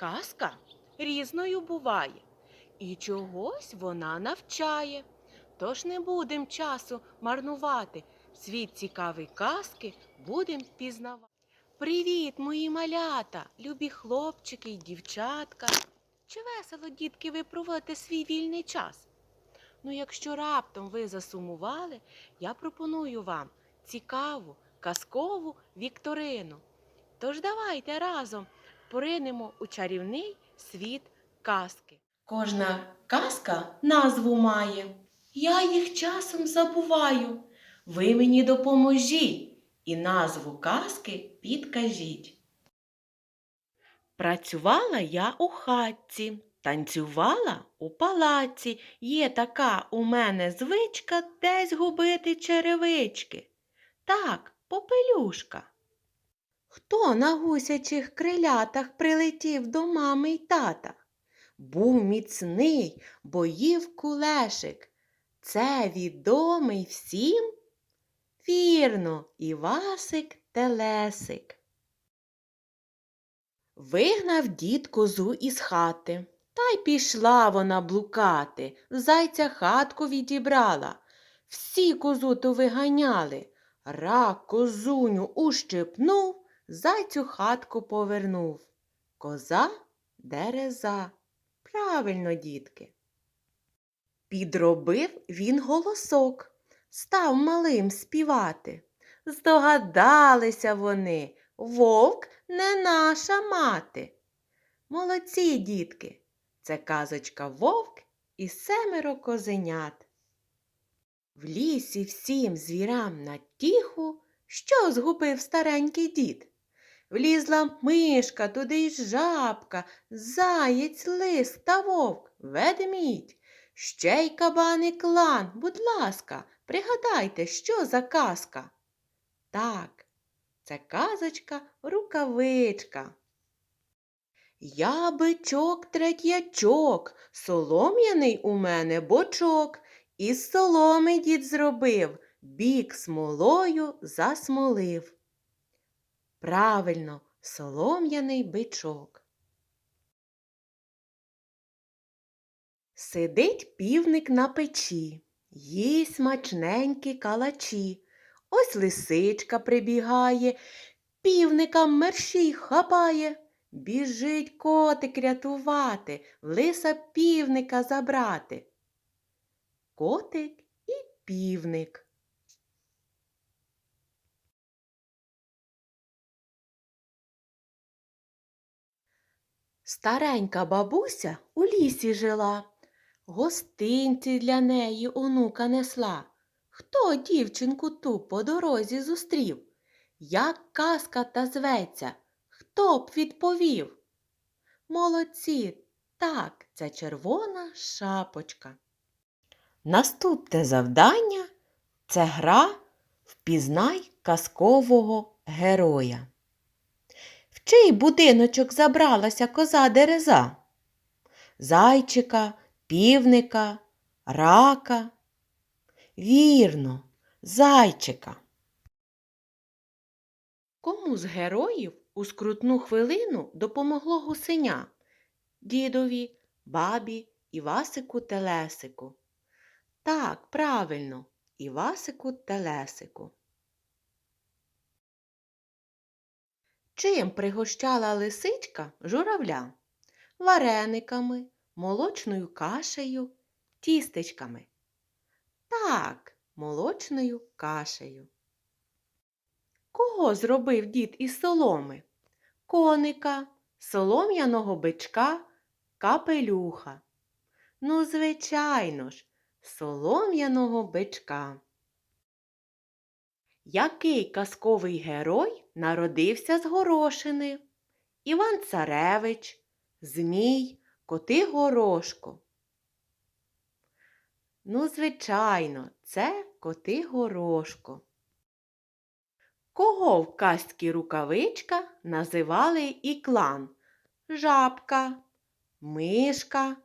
Казка різною буває, і чогось вона навчає. Тож не будем часу марнувати, світ цікавий казки будем пізнавати. Привіт, мої малята, любі хлопчики й дівчатка. Чи весело, дітки, ви проводите свій вільний час? Ну, якщо раптом ви засумували, я пропоную вам цікаву, казкову вікторину. Тож давайте разом поринемо у чарівний світ казки. Кожна казка назву має. Я їх часом забуваю. Ви мені допоможіть і назву казки підкажіть. Працювала я у хатці, танцювала у палаці. Є така у мене звичка десь губити черевички. Так, попелюшка. Хто на гусячих крилятах прилетів до мами й тата? Був міцний, бо їв кулешик. Це відомий всім? Вірно, Івасик Телесик. Вигнав дід козу із хати, та й пішла вона блукати, зайця хатку відібрала. Всі козу то виганяли. Рак козуню ущипнув, зайцю хатку повернув. Коза дереза. Правильно, дітки. Підробив він голосок, став малим співати. Здогадалися вони, вовк не наша мати. Молодці, дітки, це казочка вовк і семеро козенят. В лісі всім звірам на тіху, що згубив старенький дід. Влізла мишка, туди й жабка, заєць, лис та вовк, ведмідь. Ще й кабан клан, будь ласка, пригадайте, що за казка. Так, це казочка рукавичка. Я бичок третячок, солом'яний у мене бочок. Із соломи дід зробив, бік смолою засмолив. Правильно, солом'яний бичок. Сидить півник на печі, їсть смачненькі калачі. Ось лисичка прибігає, півника мерщій хапає. Біжить котик рятувати, лиса півника забрати. Котик і півник. Старенька бабуся у лісі жила, гостинці для неї онука несла. Хто дівчинку ту по дорозі зустрів? Як казка та зветься, хто б відповів? Молодці, так, це червона шапочка. Наступне завдання це гра Впізнай казкового героя. Чий будиночок забралася коза дереза? Зайчика, півника, рака. Вірно, зайчика. Кому з героїв у скрутну хвилину допомогло гусеня? Дідові, бабі, Івасику Телесику. Так, правильно, Івасику Телесику. Чим пригощала лисичка журавля? Варениками, молочною кашею, тістечками. Так, молочною кашею. Кого зробив дід із соломи? Коника, солом'яного бичка, капелюха. Ну, звичайно ж, солом'яного бичка. Який казковий герой народився з горошини? Іван Царевич, Змій, Коти Горошко. Ну, звичайно, це коти горошко. Кого в казці рукавичка називали і клан? Жабка, мишка,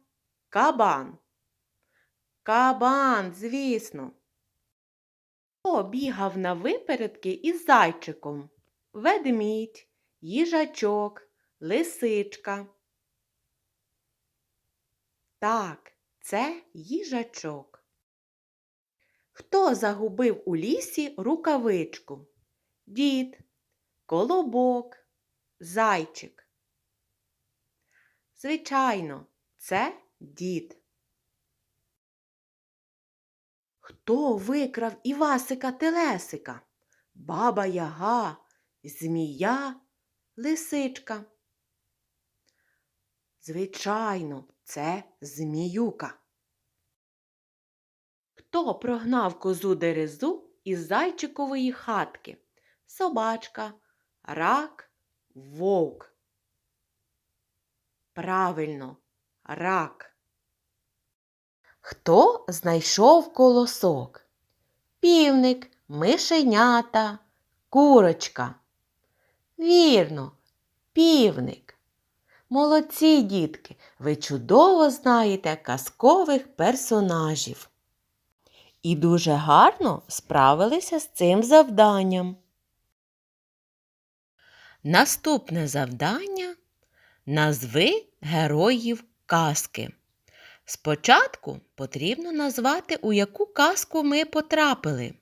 кабан. Кабан, звісно. Хто бігав на випередки із зайчиком? Ведмідь, їжачок, лисичка. Так, це їжачок. Хто загубив у лісі рукавичку? Дід, колобок, зайчик. Звичайно, це дід. Хто викрав Івасика Телесика? Баба Яга, змія, лисичка. Звичайно, це зміюка. Хто прогнав козу дерезу із зайчикової хатки? Собачка, рак, вовк. Правильно, рак. Хто знайшов колосок? Півник, мишенята, курочка. Вірно, півник. Молодці, дітки, ви чудово знаєте казкових персонажів. І дуже гарно справилися з цим завданням. Наступне завдання назви героїв казки. Спочатку потрібно назвати, у яку казку ми потрапили.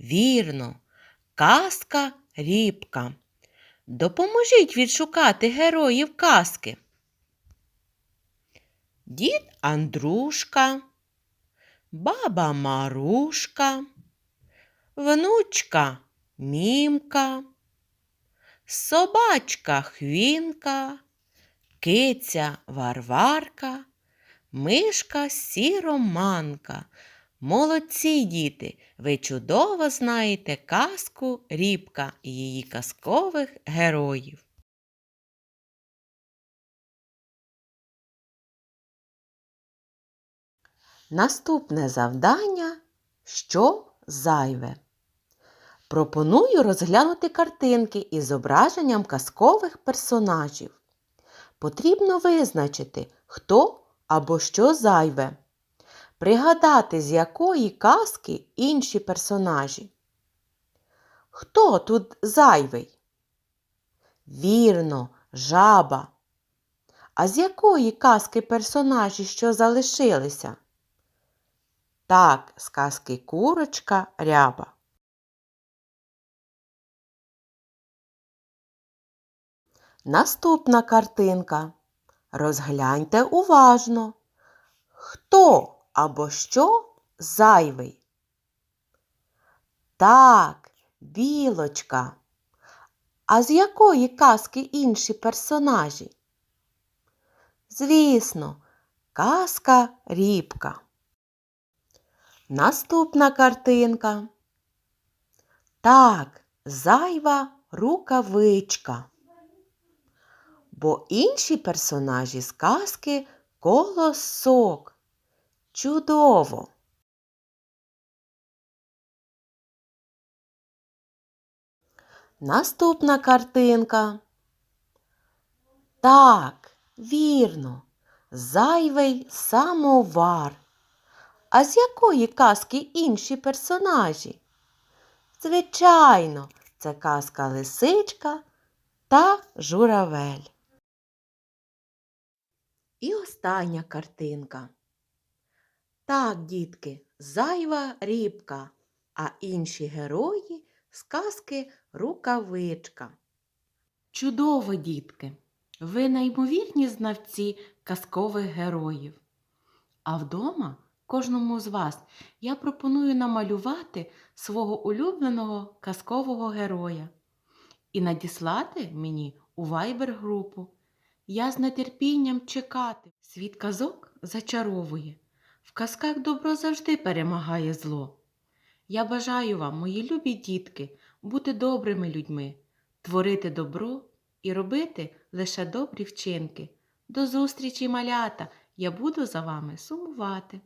Вірно, казка Рібка. Допоможіть відшукати героїв казки. Дід Андрушка, баба Марушка, внучка Мімка, собачка Хвінка, киця Варварка, мишка Сіроманка. Молодці діти, ви чудово знаєте казку Рібка і її казкових героїв. Наступне завдання що зайве. Пропоную розглянути картинки із зображенням казкових персонажів. Потрібно визначити, хто або що зайве. Пригадати, з якої казки інші персонажі. Хто тут зайвий? Вірно, жаба. А з якої казки персонажі, що залишилися? Так, з казки курочка ряба. Наступна картинка. Розгляньте уважно. Хто або що зайвий? Так, білочка. А з якої казки інші персонажі? Звісно, казка рібка. Наступна картинка. Так, зайва рукавичка. Бо інші персонажі з казки колосок. Чудово! Наступна картинка. Так, вірно, зайвий самовар. А з якої казки інші персонажі? Звичайно, це казка лисичка та журавель. І остання картинка. Так, дітки, зайва рібка, а інші герої з казки рукавичка. Чудово, дітки! Ви неймовірні знавці казкових героїв. А вдома кожному з вас я пропоную намалювати свого улюбленого казкового героя і надіслати мені у вайбер-групу. Я з нетерпінням чекати. Світ казок зачаровує. Казках добро завжди перемагає зло. Я бажаю вам, мої любі дітки, бути добрими людьми, творити добро і робити лише добрі вчинки. До зустрічі, малята! Я буду за вами сумувати.